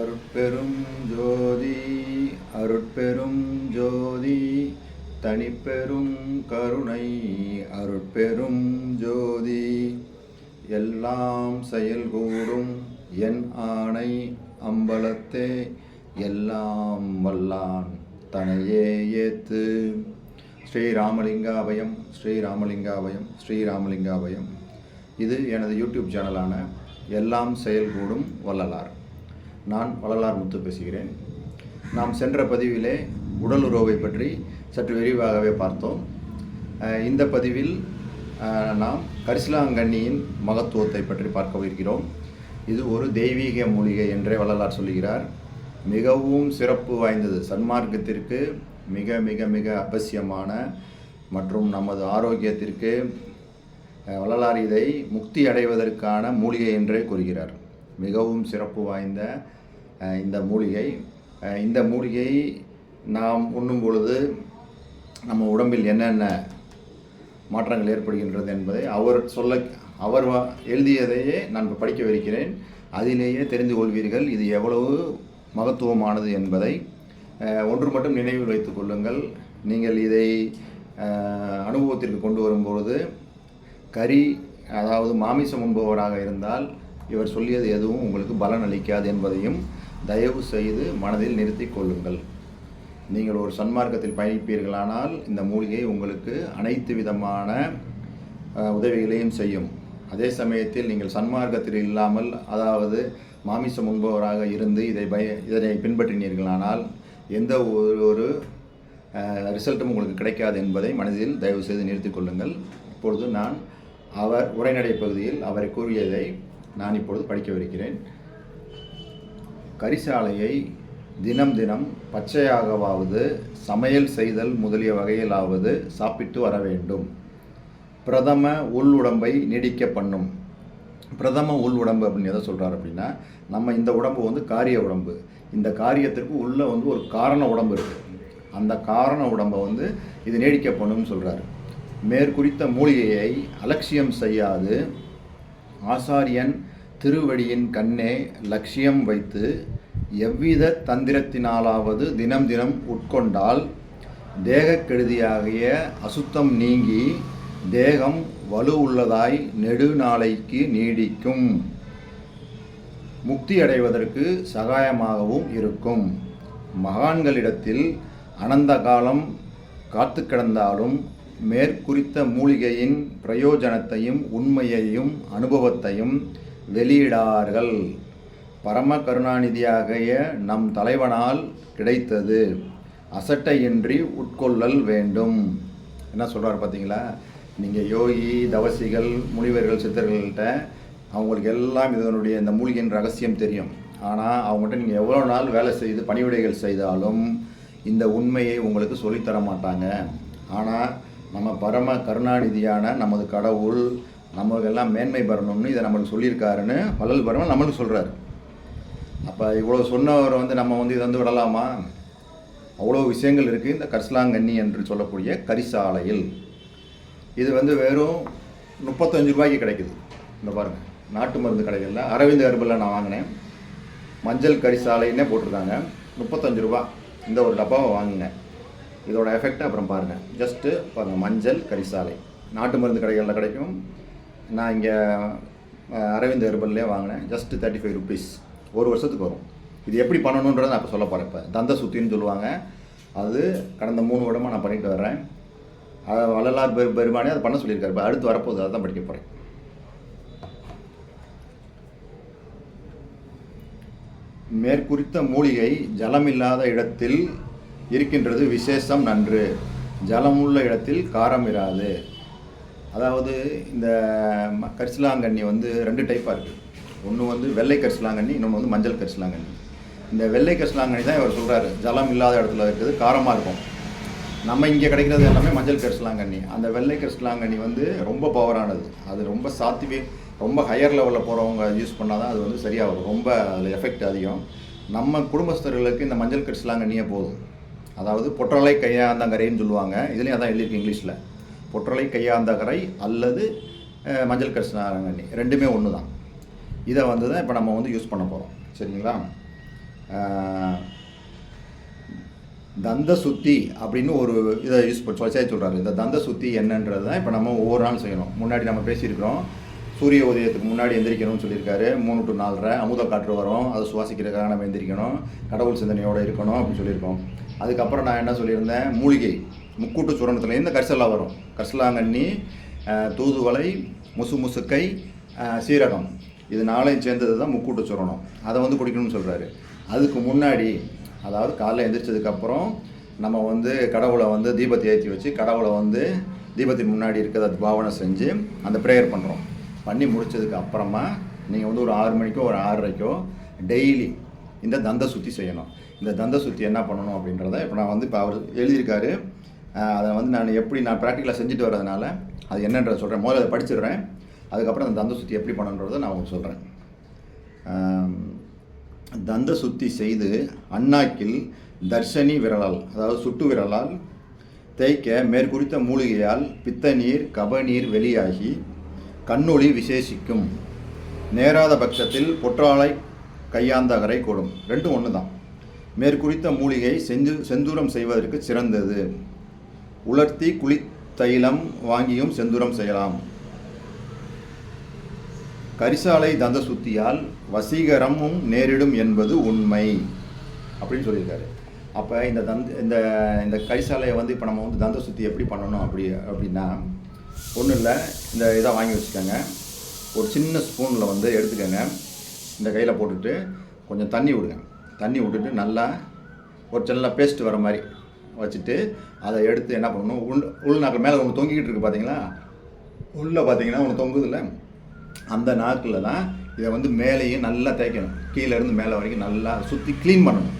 அருட்பெரும் ஜோதி அருட்பெரும் ஜோதி தனிப்பெரும் கருணை அருட்பெரும் ஜோதி. எல்லாம் செயல்கூடும் என் ஆணை அம்பலத்தே எல்லாம் வல்லான் தனையே ஏத்து. ஸ்ரீராமலிங்காபயம் ஸ்ரீராமலிங்காபயம் ஸ்ரீராமலிங்காபயம். இது எனது யூடியூப் சேனலான எல்லாம் செயல்கூடும் வள்ளலார். நான் வள்ளலார் முத்து பேசுகிறேன். நாம் சென்ற பதிவிலே உடல் உறவை பற்றி சற்று விரிவாகவே பார்த்தோம். இந்த பதிவில் நாம் கரிசலாங்கண்ணியின் மகத்துவத்தை பற்றி பார்க்க இருக்கிறோம் இது ஒரு தெய்வீக மூலிகை என்றே வள்ளலார் சொல்லுகிறார். மிகவும் சிறப்பு வாய்ந்தது. சன்மார்க்கத்திற்கு மிக மிக மிக அவசியமான மற்றும் நமது ஆரோக்கியத்திற்கு வள்ளலார் இதை முக்தி அடைவதற்கான மூலிகை என்றே கூறுகிறார். மிகவும் சிறப்பு வாய்ந்த இந்த மூலிகை. இந்த மூலிகை நாம் உண்ணும் பொழுது நம்ம உடம்பில் என்னென்ன மாற்றங்கள் ஏற்படுகின்றது என்பதை அவர் சொல்ல அவர் எழுதியதையே நான் படிக்கவிருக்கிறேன் அதிலேயே தெரிந்து கொள்வீர்கள் இது எவ்வளவு மகத்துவமானது என்பதை. ஒன்று மட்டும் நினைவில் வைத்துக் கொள்ளுங்கள். நீங்கள் இதை அனுபவத்திற்கு கொண்டு வரும்பொழுது கறி அதாவது மாமிசம் உண்பவராக இருந்தால் இவர் சொல்லியது எதுவும் உங்களுக்கு பலன் அளிக்காது என்பதையும் தயவு செய்து மனதில் நிறுத்திக் கொள்ளுங்கள். நீங்கள் ஒரு சன்மார்க்கத்தில் பயணிப்பீர்களானால் இந்த மூலிகை உங்களுக்கு அனைத்து விதமான உதவிகளையும் செய்யும். அதே சமயத்தில் நீங்கள் சன்மார்க்கத்தில் இல்லாமல் அதாவது மாமிசம் உண்பவராக இருந்து இதை பய இதனை பின்பற்றினீர்களானால் எந்த ஒரு ஒரு ரிசல்ட்டும் உங்களுக்கு கிடைக்காது என்பதை மனதில் தயவு செய்து நிறுத்திக் கொள்ளுங்கள். இப்பொழுது நான் அவர் உரைநடை பகுதியில் அவரை கூறியதை நான் இப்பொழுது படிக்கவிருக்கிறேன் கரிசாலையை தினம் தினம் பச்சையாகவாவது சமையல் செய்தல் முதலிய வகையிலாவது சாப்பிட்டு வர வேண்டும். பிரதம உள் உடம்பை நீடிக்க பண்ணும். பிரதம உள் உடம்பு அப்படின்னு எதை சொல்கிறார் அப்படின்னா நம்ம இந்த உடம்பு வந்து காரிய உடம்பு. இந்த காரியத்திற்கு உள்ளே வந்து ஒரு காரண உடம்பு இருக்குது அந்த காரண உடம்பை வந்து இது நீடிக்க பண்ணும்னு சொல்கிறாரு மேற்குறித்த மூலிகையை அலட்சியம் செய்யாது. ஆசாரியன் திருவடியின் கண்ணே லட்சியம் வைத்து எவ்வித தந்திரத்தினாலாவது தினம் தினம் உட்கொண்டால் தேகக் கெடுதியாகிய அசுத்தம் நீங்கி தேகம் வலு உள்ளதாய் நெடுநாளைக்கு நீடிக்கும். முக்தி அடைவதற்கு சகாயமாகவும் இருக்கும். மகான்களிடத்தில் அனந்த காலம் காத்து கிடந்தாலும் மேற்குறித்த மூலிகையின் பிரயோஜனத்தையும் உண்மையையும் அனுபவத்தையும் வெளியிடார்கள். பரம கருணாநிதியாகிய நம் தலைவனால் கிடைத்தது. அசட்டையின்றி உட்கொள்ளல் வேண்டும். என்ன சொல்கிறார் பார்த்தீங்களா நீங்கள் யோகி தவசிகள் முனிவர்கள் சித்தர்கள்ட்ட அவங்களுக்கு எல்லாம் இதனுடைய இந்த மூலிகையின் ரகசியம் தெரியும். ஆனால் அவங்ககிட்ட நீங்கள் எவ்வளோ நாள் வேலை செய்து பணிவிடைகள் செய்தாலும் இந்த உண்மையை உங்களுக்கு சொல்லித்தர மாட்டாங்க. ஆனால் நம்ம பரம கருணாநிதியான நமது கடவுள் நம்மளுக்கெல்லாம் மேன்மை பெறணும்னு இதை நம்மளுக்கு சொல்லியிருக்காருன்னு பலல் பரமன் நம்மளுக்கு சொல்கிறாரு அப்போ இவ்வளோ சொன்னவர் வந்து நம்ம வந்து இதை வந்து விடலாமா? அவ்வளோ விஷயங்கள் இருக்குது இந்த கரிசலாங்கண்ணி என்று சொல்லக்கூடிய கரிசாலையில். இது வந்து வெறும் முப்பத்தஞ்சு ரூபாய்க்கு கிடைக்குது. இந்த பாருங்கள் நாட்டு மருந்து கடைகளில் அரவிந்த் ஹெர்பலில் நான் வாங்கினேன். மஞ்சள் கரிசாலைன்னே போட்டிருக்காங்க. முப்பத்தஞ்சு ரூபா. இந்த ஒரு டப்பாவை வாங்கினேன். இதோட எஃபெக்ட் அப்புறம் பாருங்கள் ஜஸ்ட்டு பாருங்கள் மஞ்சள் கரிசாலை. நாட்டு மருந்து கடைகளில் கிடைக்கும். நான் இங்கே அரவிந்த் ஹெர்பல்லே வாங்கினேன். ஜஸ்ட்டு தேர்ட்டி ஃபைவ் ருபீஸ் ஒரு வருஷத்துக்கு வரும். இது எப்படி பண்ணணுன்றதை நான் இப்போ சொல்ல போகிறேன் இப்போ. தந்த சுத்தின்னு சொல்லுவாங்க. அது கடந்த மூணு வருடமாக நான் பண்ணிட்டு வர்றேன். அதை வள்ளலார் பெரு பெருமானே அதை பண்ண சொல்லியிருக்காரு. இப்போ அடுத்து வரப்போகுது. அதை தான் படிக்க போகிறேன் மேற்குறித்த மூலிகை ஜலமில்லாத இடத்தில் இருக்கின்றது விசேஷம் நன்று. ஜலமுள்ள இடத்தில் காரம் இராது. அதாவது இந்த ம- கரிசலாங்கண்ணி வந்து ரெண்டு டைப்பாக இருக்குது ஒன்று வந்து வெள்ளை கரிசலாங்கண்ணி இன்னொன்று வந்து மஞ்சள் கரிசலாங்கண்ணி. இந்த வெள்ளை கரிசலாங்கண்ணி தான் இவர் சொல்கிறாரு ஜலம் இல்லாத இடத்துல இருக்குது காரமாக இருக்கும். நம்ம இங்கே கிடைக்கிறது எல்லாமே மஞ்சள் கரிசலாங்கண்ணி. அந்த வெள்ளை கரிசலாங்கண்ணி வந்து ரொம்ப பவரானது அது ரொம்ப சாத்திவி ரொம்ப ஹையர் லெவலில் போகிறவங்க யூஸ் பண்ணால் தான் அது வந்து சரியாக வரும் ரொம்ப அதில் எஃபெக்ட் அதிகம். நம்ம குடும்பஸ்தர்களுக்கு இந்த மஞ்சள் கரிசலாங்கண்ணியே போதும். அதாவது பொற்றலை கையாந்தங்கரைன்னு சொல்லுவாங்க. இதுலேயும் அதான் எழுதியிருக்கு இங்கிலீஷில். பொற்றலை கையாந்தகரை அல்லது மஞ்சள் கரிசலாங்கண்ணி ரெண்டுமே ஒன்று தான் இதை வந்து தான் இப்போ நம்ம வந்து யூஸ் பண்ண போகிறோம் சரிங்களா? தந்த சுத்தி அப்படின்னு ஒரு இதை யூஸ் சொல்லி சொல்கிறாரு இந்த தந்த சுத்தி என்னன்றது தான் இப்போ நம்ம ஒவ்வொரு நாள் செய்யணும். முன்னாடி நம்ம பேசியிருக்கிறோம். சூரிய உதயத்துக்கு முன்னாடி எந்திரிக்கணும்னு சொல்லியிருக்காரு. மூணு டு நாலரை அமுத காற்று வரும். அதை சுவாசிக்கிறதுக்காக நம்ம எந்திரிக்கணும். கடவுள் சிந்தனையோடு இருக்கணும் அப்படின்னு சொல்லியிருக்கோம். அதுக்கப்புறம் நான் என்ன சொல்லியிருந்தேன்? மூலிகை முக்கூட்டு சுரணத்துலேருந்து கரிசலா வரும். கரிசலாங்கண்ணி தூதுவளை முசு முசுக்கை சீரகம். இது நாளையும் சேர்ந்தது தான் முக்கூட்டு சுரணம். அதை வந்து குடிக்கணும்னு சொல்கிறாரு அதுக்கு முன்னாடி அதாவது காலைல எந்திரிச்சதுக்கப்புறம் நம்ம வந்து கடவுளை வந்து தீபத்தை ஏற்றி வச்சு கடவுளை வந்து தீபத்தின் முன்னாடி இருக்கிறத பாவனை செஞ்சு அந்த ப்ரேயர் பண்ணுறோம் பண்ணி முடித்ததுக்கு அப்புறமா நீங்கள் வந்து ஒரு ஆறு மணிக்கோ ஒரு ஆறரைக்கோ டெய்லி இந்த தந்த சுத்தி செய்யணும். இந்த தந்த சுத்தி என்ன பண்ணணும் அப்படின்றத இப்போ நான் வந்து இப்போ அவர் எழுதியிருக்காரு. அதை வந்து நான் எப்படி நான் ப்ராக்டிக்கலாக செஞ்சுட்டு வர்றதுனால அது என்னன்றதை சொல்கிறேன் முதல்ல அதை படிச்சிடுறேன். அதுக்கப்புறம் அந்த தந்த சுத்தி எப்படி பண்ணணுன்றதை நான் உங்களுக்கு சொல்கிறேன் தந்த சுத்தி செய்து அண்ணாக்கில் தர்ஷனி விரலால் அதாவது சுட்டு விரலால் தேய்க்க மேற்குறித்த மூலிகையால் பித்த நீர் கபநீர் வெளியாகி கண்ணொளி விசேஷிக்கும். நேராத பட்சத்தில் பொற்றாலை கையாந்தகரை கூடும். ரெண்டும் ஒன்று தான் மேற்குறித்த மூலிகை செஞ்சு செந்தூரம் செய்வதற்கு சிறந்தது. உலர்த்தி குளித்தைலம் வாங்கியும் செந்தூரம் செய்யலாம். கரிசாலை தந்த சுத்தியால் வசீகரமும் நேரிடும் என்பது உண்மை. அப்படின்னு சொல்லியிருக்காரு. அப்போ இந்த தந்த இந்த இந்த கரிசாலையை வந்து இப்போ நம்ம வந்து தந்த சுத்தி எப்படி பண்ணணும் அப்படி அப்படின்னா ஒன்றும் இல்லை. இந்த இதை வாங்கி வச்சுக்கோங்க. ஒரு சின்ன ஸ்பூனில் வந்து எடுத்துக்கோங்க. இந்த கையில் போட்டுட்டு கொஞ்சம் தண்ணி விடுங்க. தண்ணி விட்டுட்டு நல்லா ஒரு சின்ன பேஸ்ட் வர மாதிரி வச்சுட்டு அதை எடுத்து என்ன பண்ணணும்? உள் உள்நாக்கில் மேலே ஒன்று தொங்கிக்கிட்டு இருக்கு பார்த்தீங்களா? உள்ளே பார்த்தீங்கன்னா ஒன்று தொங்குதில்ல? அந்த நாக்கில் தான் இதை வந்து மேலேயும் நல்லா தேய்க்கணும். கீழே இருந்து மேலே வரைக்கும் நல்லா சுற்றி க்ளீன் பண்ணணும்.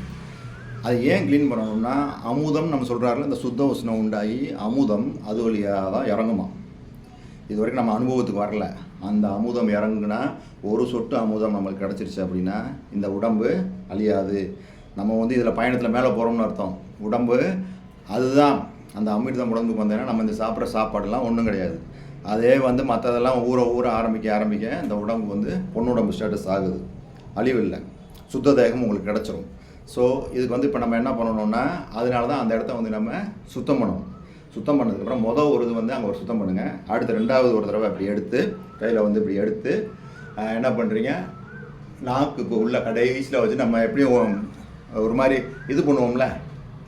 அது ஏன் க்ளீன் பண்ணணும்னா அமுதம் நம்ம சொல்கிறாருல இந்த சுத்த உஷ்ணம் உண்டாகி அமுதம் அது வழியாக தான் இறங்குமா இது வரைக்கும் நம்ம அனுபவத்துக்கு வரல. அந்த அமுதம் இறங்குனா ஒரு சொட்டு அமுதம் நம்மளுக்கு கிடச்சிருச்சு அப்படின்னா இந்த உடம்பு அழியாது. நம்ம வந்து இதில் பயணத்தில் மேலே போகிறோம்னு அர்த்தம். உடம்பு அதுதான். அந்த அமிர்தம் உடம்புக்கு வந்தேன்னா நம்ம இந்த சாப்பிட்ற சாப்பாடுலாம் ஒன்றும் கிடையாது. அதே வந்து மற்றதெல்லாம் ஊற ஊற ஆரம்பிக்க ஆரம்பிக்க இந்த உடம்பு வந்து பொண்ணுடம்பு ஸ்டேட்டஸ் ஆகுது. அழிவு இல்லை சுத்த தேகம் உங்களுக்கு கிடச்சிரும். ஸோ இதுக்கு வந்து இப்போ நம்ம என்ன பண்ணணும்னா அதனால தான் அந்த இடத்த வந்து நம்ம சுத்தம் பண்ணணும். சுத்தம் பண்ணதுக்கப்புறம் மொதல் ஒரு இது வந்து அங்கே ஒரு சுத்தம் பண்ணுங்கள் அடுத்து ரெண்டாவது ஒரு தடவை அப்படி எடுத்து கையில் வந்து இப்படி எடுத்து என்ன பண்ணுறீங்க நாக்குக்கு உள்ள கடைசியில் வச்சு நம்ம எப்படியும் ஒரு மாதிரி இது பண்ணுவோம்ல.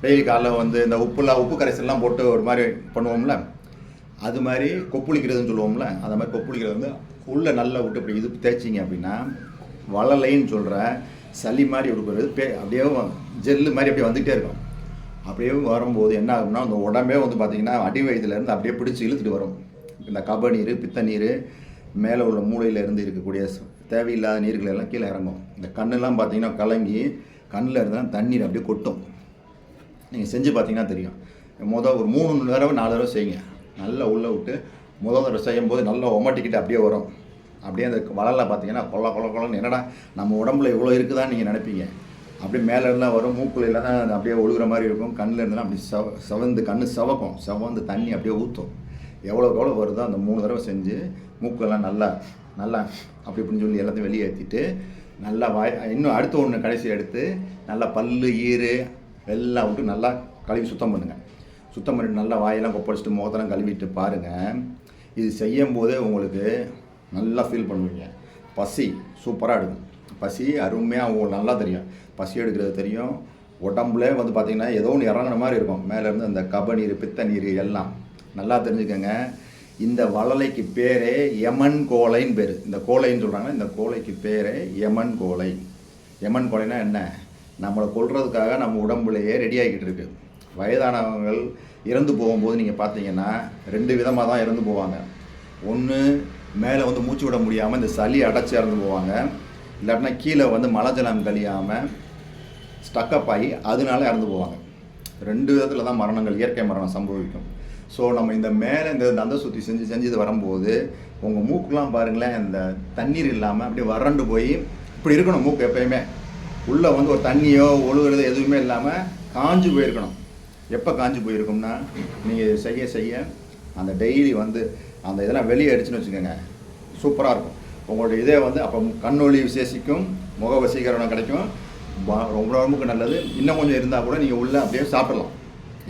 டெய்லி காலைல வந்து இந்த உப்புலாம் உப்பு கரைசல்லாம் போட்டு ஒரு மாதிரி பண்ணுவோம்ல. அது மாதிரி கொப்புளிக்கிறதுன்னு சொல்லுவோம்ல. அந்த மாதிரி கொப்புளிக்கிறது வந்து உள்ளே நல்லா விட்டு இப்படி இது தேய்ச்சிங்க அப்படின்னா வளலைன்னு சொல்கிற சளி மாதிரி இருக்கிறது பே அப்படியே ஜெல்லு மாதிரி அப்படியே வந்துகிட்டே இருக்கும். அப்படியே வரும்போது என்ன ஆகும்னா அந்த உடம்பே வந்து பார்த்திங்கன்னா அடி வயதுலேருந்து அப்படியே பிடிச்சி இழுத்துட்டு வரும். இந்த கப நீர் பித்த நீர் மேலே உள்ள மூளையில இருந்து இருக்கக்கூடிய தேவையில்லாத நீர்கள் எல்லாம் கீழே இறங்கும். இந்த கண்ணெல்லாம் பார்த்திங்கன்னா கலங்கி கண்ணில் இருந்தால் தண்ணீர் அப்படியே கொட்டும். நீங்கள் செஞ்சு பார்த்தீங்கன்னா தெரியும். மொதல் ஒரு மூணு தடவை நாலு தடவை செய்யுங்க. நல்லா உள்ளே விட்டு முதல் தடவை செய்யும்போது நல்லா ஒமட்டிக்கிட்டு அப்படியே வரும். அப்படியே அந்த வளரில் பார்த்தீங்கன்னா கொல்ல கொல்ல கொல்லன்னு என்னடா நம்ம உடம்புல இவ்வளோ இருக்குதான்னு நீங்கள் நினைப்பீங்க. அப்படியே மேலே இருந்தால் வரும் மூக்குல எல்லாம் அப்படியே ஒழுகுற மாதிரி இருக்கும். கண்ணில் இருந்தாலும் அப்படி செவ செவந்து கண்ணு செவக்கும். செவந்து தண்ணி அப்படியே ஊற்றும் எவ்வளோக்கு எவ்வளோ வருதோ அந்த மூணு தடவை செஞ்சு மூக்கெல்லாம் நல்லா நல்லா அப்படி இப்படின்னு சொல்லி எல்லாத்தையும் வெளியேற்றிட்டு நல்லா வாய் இன்னும் அடுத்த ஒன்று கடைசி எடுத்து நல்லா பல்லு ஈறு எல்லாம் விட்டு நல்லா கழுவி சுத்தம் பண்ணுங்கள் சுத்தம் பண்ணிட்டு நல்லா வாயெல்லாம் கொப்பளிச்சுட்டு முகத்தெல்லாம் கழுவிட்டு பாருங்கள் இது செய்யும் போதே உங்களுக்கு நல்லா ஃபீல் பண்ணுவீங்க. பசி சூப்பராக எடுக்கும். பசி அருமையாக உங்களுக்கு நல்லா தெரியும். பசி எடுக்கிறது தெரியும். உடம்புல வந்து பார்த்திங்கன்னா ஏதோ ஒன்று இறங்குன மாதிரி இருக்கும். மேலேருந்து அந்த கப நீர் பித்த நீர் எல்லாம். நல்லா தெரிஞ்சுக்கோங்க. இந்த வளலைக்கு பேரே யமன் கோலைன்னு பேர். இந்த கோலைன்னு சொல்கிறாங்க இந்த கோலைக்கு பேரே யமன் கோலை. யமன் கோலைனா என்ன? நம்மளை கொள்றதுக்காக நம்ம உடம்புலையே ரெடி ஆகிக்கிட்டு இருக்கு. வயதானவங்கள் இறந்து போகும்போது நீங்கள் பார்த்தீங்கன்னா ரெண்டு விதமாக தான் இறந்து போவாங்க. ஒன்று மேலே வந்து மூச்சு விட முடியாமல் இந்த சளி அடைச்சி இறந்து போவாங்க. இல்லாட்டினா கீழே வந்து மலை ஜலம் கழியாமல் ஸ்டக்கப் ஆகி அதனால இறந்து போவாங்க. ரெண்டு விதத்தில் தான் மரணங்கள் இயற்கை மரணம் சம்பவிக்கும். ஸோ நம்ம இந்த மேலே இந்த தந்த சுற்றி செஞ்சு செஞ்சு இது வரும்போது உங்கள் மூக்குலாம் பாருங்களேன் இந்த தண்ணீர் இல்லாமல் அப்படியே வறண்டு போய் இப்படி இருக்கணும் மூக்கு எப்பயுமே. உள்ளே வந்து ஒரு தண்ணியோ ஒழுகுறது எதுவுமே இல்லாமல் காஞ்சு போயிருக்கணும். எப்போ காஞ்சு போயிருக்கும்னா நீங்கள் செய்ய செய்ய அந்த டெய்லி வந்து அந்த இதெல்லாம் வெளியே அடிச்சுன்னு வச்சுக்கோங்க. சூப்பராக இருக்கும். உங்களுடைய இதே வந்து அப்போ கண்ணொளி விசேஷிக்கும் முக வசீகரணம் கிடைக்கும். ரொம்ப உடம்புக்கு நல்லது. இன்னும் கொஞ்சம் இருந்தால் கூட நீங்கள் உள்ளே அப்படியே சாப்பிடலாம்.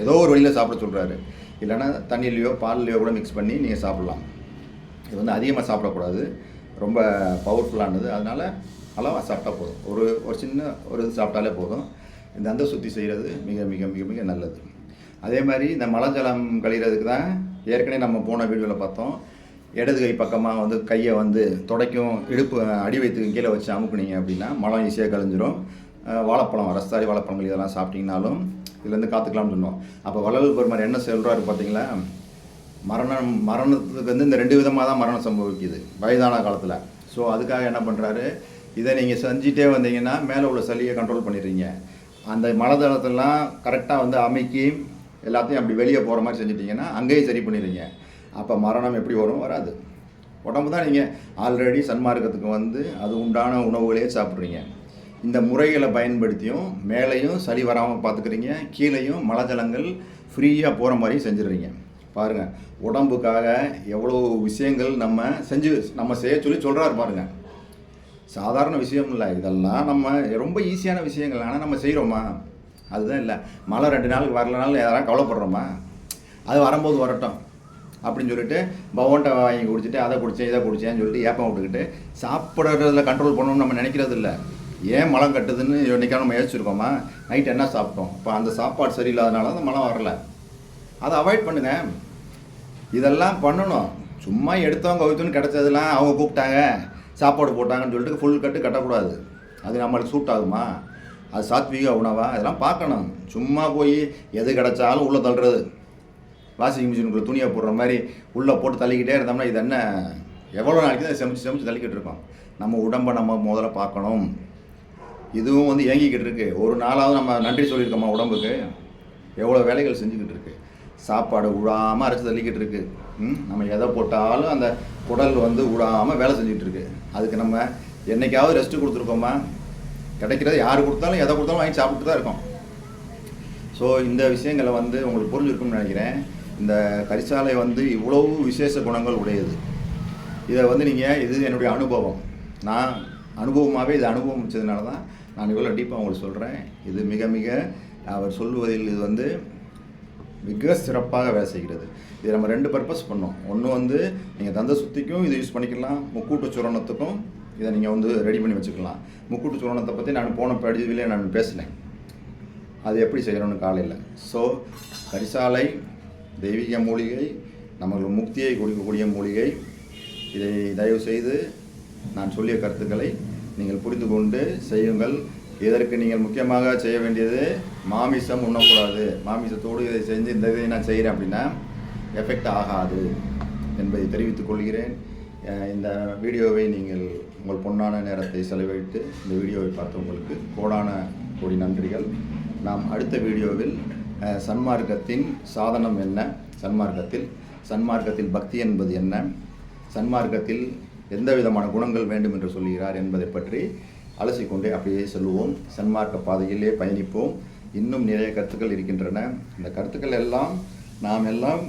ஏதோ ஒரு வழியில் சாப்பிட சொல்கிறாரு இல்லைன்னா தண்ணியிலையோ பால்லையோ கூட மிக்ஸ் பண்ணி நீங்கள் சாப்பிட்லாம். இது வந்து அதிகமாக சாப்பிடக்கூடாது. ரொம்ப பவர்ஃபுல்லானது அதனால் அளவாக சாப்பிட்டா போதும். ஒரு ஒரு சின்ன ஒரு இது சாப்பிட்டாலே போதும். இந்த அந்த சுத்தி செய்கிறது மிக மிக மிக மிக நல்லது. அதே மாதிரி இந்த மலஜலம் கழிகிறதுக்கு தான் ஏற்கனவே நம்ம போன வீடியோவில் பார்த்தோம். இடது கை பக்கமாக வந்து கையை வந்து துடைக்கும் இடுப்பு அடி வைத்து கீழே வச்சு அமுக்குனீங்க அப்படின்னா மலம் ஈஸியாக கழிஞ்சிரும் வாழைப்பழம் ரஸ்தாரி வாழைப்பழங்கள் இதெல்லாம் சாப்பிட்டீங்கனாலும் இதுலேருந்து காத்துக்கலாம்னு சொன்னோம். அப்போ வள்ளல் பெருமார் என்ன சொல்கிறாரு பார்த்தீங்களா மரணம் மரணத்துக்கு வந்து இந்த ரெண்டு விதமாக தான் மரணம் சம்பவிக்குது வயதான காலத்தில். ஸோ அதுக்காக என்ன பண்ணுறாரு இதை நீங்கள் செஞ்சிட்டே வந்தீங்கன்னா மேலே உள்ள சளியை கண்ட்ரோல் பண்ணிடுறீங்க. அந்த மலதளத்தெல்லாம் கரெக்டாக வந்து அமைக்கி எல்லாத்தையும் அப்படி வெளியே போகிற மாதிரி செஞ்சிட்டிங்கன்னா அங்கேயும் சரி பண்ணிடுறீங்க. அப்போ மரணம் எப்படி வரும்? வராது. உடம்பு தான் நீங்கள் ஆல்ரெடி சன்மார்க்கத்துக்கு வந்து அது உண்டான உணவுகளே சாப்பிட்றீங்க. இந்த முறைகளை பயன்படுத்தியும் மேலேயும் சளி வராமல் பார்த்துக்கிறீங்க கீழேயும் மலஜலங்கள் ஃப்ரீயாக போகிற மாதிரியும் செஞ்சிடுறீங்க. பாருங்கள் உடம்புக்காக எவ்வளோ விஷயங்கள் நம்ம செஞ்சு நம்ம செய்ய சொல்லி சொல்கிறாரு பாருங்கள் சாதாரண விஷயம் இல்லை இதெல்லாம் நம்ம ரொம்ப ஈஸியான விஷயங்கள். ஆனால் நம்ம செய்கிறோமா அதுதான் இல்லை. மழை ரெண்டு நாளுக்கு வரலனாலும் யாராவது கவலைப்படுறோமா? அது வரும்போது வரட்டும். அப்படின்னு சொல்லிட்டு பவன்ட்டை வாங்கி குடிச்சிட்டு அதை குடித்தேன் இதை குடித்தேன்னு சொல்லிட்டு ஏப்பம் விட்டுக்கிட்டு சாப்பிட்றதுல கண்ட்ரோல் பண்ணணும்னு நம்ம நினைக்கிறது இல்லை ஏன் மலம் கட்டுதுன்னு என்னைக்கான நம்ம யோசிச்சிருக்கோமா? நைட் என்ன சாப்பிட்டோம்? இப்போ அந்த சாப்பாடு சரியில்லாதனால அந்த மலம் வரல. அதை அவாய்ட் பண்ணுங்க. இதெல்லாம் பண்ணணும். சும்மா எடுத்தவங்க கவித்துன்னு கிடச்சதெல்லாம் அவங்க கூப்பிட்டாங்க. சாப்பாடு போட்டாங்கன்னு சொல்லிட்டு ஃபுல் கட்டு கட்டக்கூடாது. அது நம்மளுக்கு சூட் ஆகுமா? அது சாத்விக உணவா? இதெல்லாம் பார்க்கணும். சும்மா போய் எது கிடச்சாலும் உள்ளே தள்ளுறது. வாஷிங் மிஷினுக்குள்ள துணியை போடுற மாதிரி உள்ளே போட்டு தள்ளிக்கிட்டே இருந்தோம்னா இது என்ன? எவ்வளோ நாளைக்கு தான் செமிச்சு செமிச்சு தள்ளிக்கிட்டு இருக்கோம். நம்ம உடம்பை நம்ம முதல்ல பார்க்கணும். இதுவும் வந்து இயங்கிக்கிட்டு இருக்கு. ஒரு நாளாவது நம்ம நன்றி சொல்லியிருக்கோமா உடம்புக்கு? எவ்வளோ வேலைகள் செஞ்சுக்கிட்டு இருக்கு. சாப்பாடு விழாமல் அரைச்சி தள்ளிக்கிட்டு இருக்கு. ம்? நம்ம எதை போட்டாலும் அந்த குடல் வந்து விழாமல் வேலை செஞ்சுக்கிட்டு இருக்கு. அதுக்கு நம்ம என்றைக்காவது ரெஸ்ட் கொடுத்துருக்கோமா? கிடைக்கிறது யார் கொடுத்தாலும் எதை கொடுத்தாலும் வாங்கி சாப்பிட்டு தான் இருக்கோம். ஸோ இந்த விஷயங்களை வந்து உங்களுக்கு புரிஞ்சிருக்கும்னு நினைக்கிறேன். இந்த கரிசாலை வந்து இவ்வளவு விசேஷ குணங்கள் உடையது. இதை வந்து நீங்கள் இது என்னுடைய அனுபவம். நான் அனுபவமாகவே இது அனுபவிச்சதுனால தான் நான் இவ்வளோ டீப்பாக உங்களுக்கு சொல்கிறேன் இது மிக மிக அவர் சொல்வதில் இது வந்து மிக சிறப்பாக வேலை செய்கிறது. இது நம்ம ரெண்டு பர்பஸ் பண்ணோம். ஒன்று வந்து நீங்கள் தந்த சுத்திக்கும் இதை யூஸ் பண்ணிக்கலாம். முக்கூட்டு சுரணத்துக்கும் இதை நீங்கள் வந்து ரெடி பண்ணி வச்சுக்கலாம். முக்கூட்டு சுரணத்தை பற்றி நான் போன படிவிலே நான் பேசினேன். அது எப்படி செய்யணும்னு காலையில். ஸோ கரிசாலை தெய்வீக மூலிகை நமக்கு முக்தியை கொடுக்கக்கூடிய மூலிகை. இதை தயவு செய்து நான் சொல்லிய கருத்துக்களை நீங்கள் புரிந்து கொண்டு செய்யுங்கள். இதற்கு நீங்கள் முக்கியமாக செய்ய வேண்டியது மாமிசம் உண்ணக்கூடாது. மாமிசத்தோடு இதை செஞ்சு இந்த இதை நான் செய்கிறேன் அப்படின்னா எஃபெக்ட் ஆகாது என்பதை தெரிவித்துக் கொள்கிறேன். இந்த வீடியோவை நீங்கள் உங்கள் பொன்னான நேரத்தை செலவழித்து இந்த வீடியோவை பார்த்த உங்களுக்கு கோடான கோடி நன்றிகள். நாம் அடுத்த வீடியோவில் சன்மார்க்கத்தின் சாதனம் என்ன? சன்மார்க்கத்தில் சன்மார்க்கத்தில் பக்தி என்பது என்ன? சன்மார்க்கத்தில் எந்த விதமான குணங்கள் வேண்டும் என்று சொல்கிறார் என்பதை பற்றி அலசிக்கொண்டே அப்படியே செல்வோம் சன்மார்க்க பாதையிலே பயணிப்போம். இன்னும் நிறைய கருத்துக்கள் இருக்கின்றன. இந்த கருத்துக்கள் எல்லாம் நாம் எல்லாம்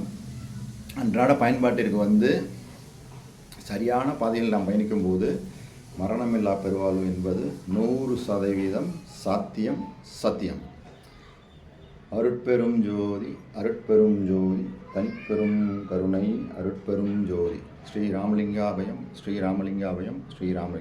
அன்றாட பயன்பாட்டிற்கு வந்து சரியான பாதையில் நாம் பயணிக்கும்போது மரணமில்லா பெருவாழ்வு என்பது நூறு சதவீதம் சாத்தியம் சத்தியம். அருட்பெரும் ஜோதி அருட்பெரும் ஜோதி தனிப்பெரும் கருணை அருட்பெரும் ஜோதி. ஸ்ரீராமலிங்காபயம் ஸ்ரீராமலிங்காபயம் ஸ்ரீராமலிங்க